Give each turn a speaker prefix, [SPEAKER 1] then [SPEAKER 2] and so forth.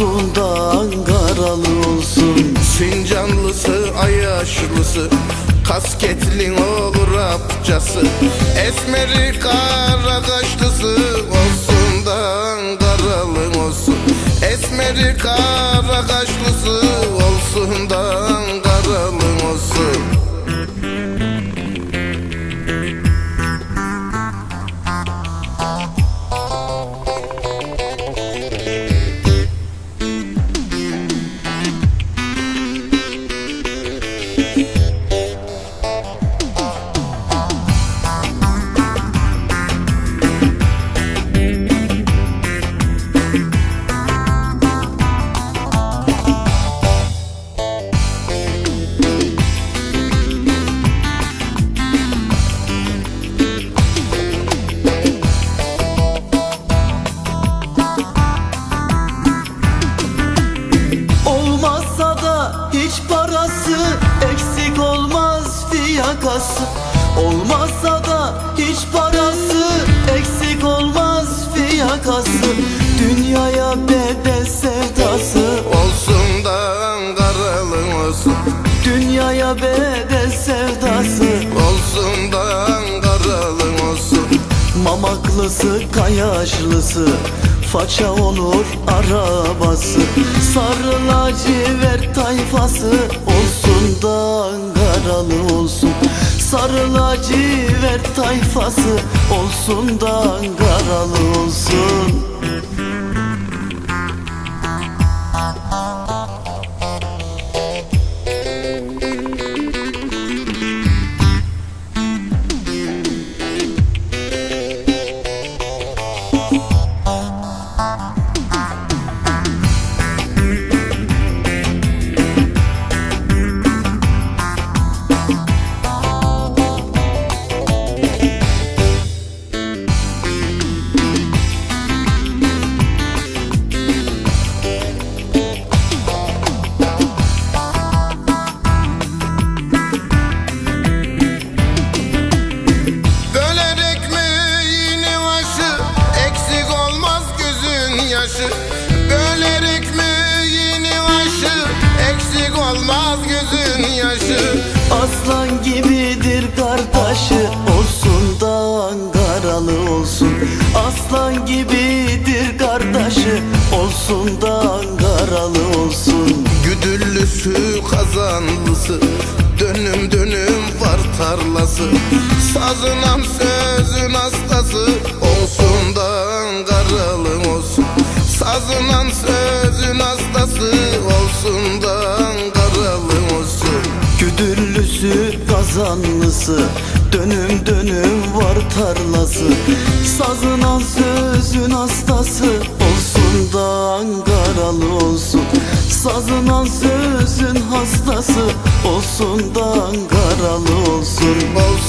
[SPEAKER 1] olsun da Ankaralı olsun.
[SPEAKER 2] Sincanlısı, Ayaşlısı Kasketli olur apçası Esmeri karakaşlısı Olsun
[SPEAKER 1] fiyakası Dünyaya bedel sevdası.
[SPEAKER 2] Olsun da Ankaralı olsun
[SPEAKER 1] Dünyaya bedel sevdası.
[SPEAKER 2] Olsun da Ankaralı olsun
[SPEAKER 1] Mamaklısı kayaşlısı Faça olur arabası. Sarı lacivert tayfası. Olsun da Ankaralı olsun Sarı lacivert tayfası Olsun da Ankaralı olsun kardeşi olsun da Ankaralı olsun. Aslan gibidir kardeşi olsun da Ankaralı olsun.
[SPEAKER 2] Güdüllüsü kazanlısı Dönüm dönüm var tarlası. Sazınan sözün hastası Olsun da Ankaralı olsun. Sazınan sözün hastası Olsun da
[SPEAKER 1] kazanlısı Dönüm dönüm var tarlası. Sazınan sözün hastası Olsun da Ankaralı olsun. Sazınan sözün hastası Olsun da Ankaralı olsun.
[SPEAKER 2] Olsun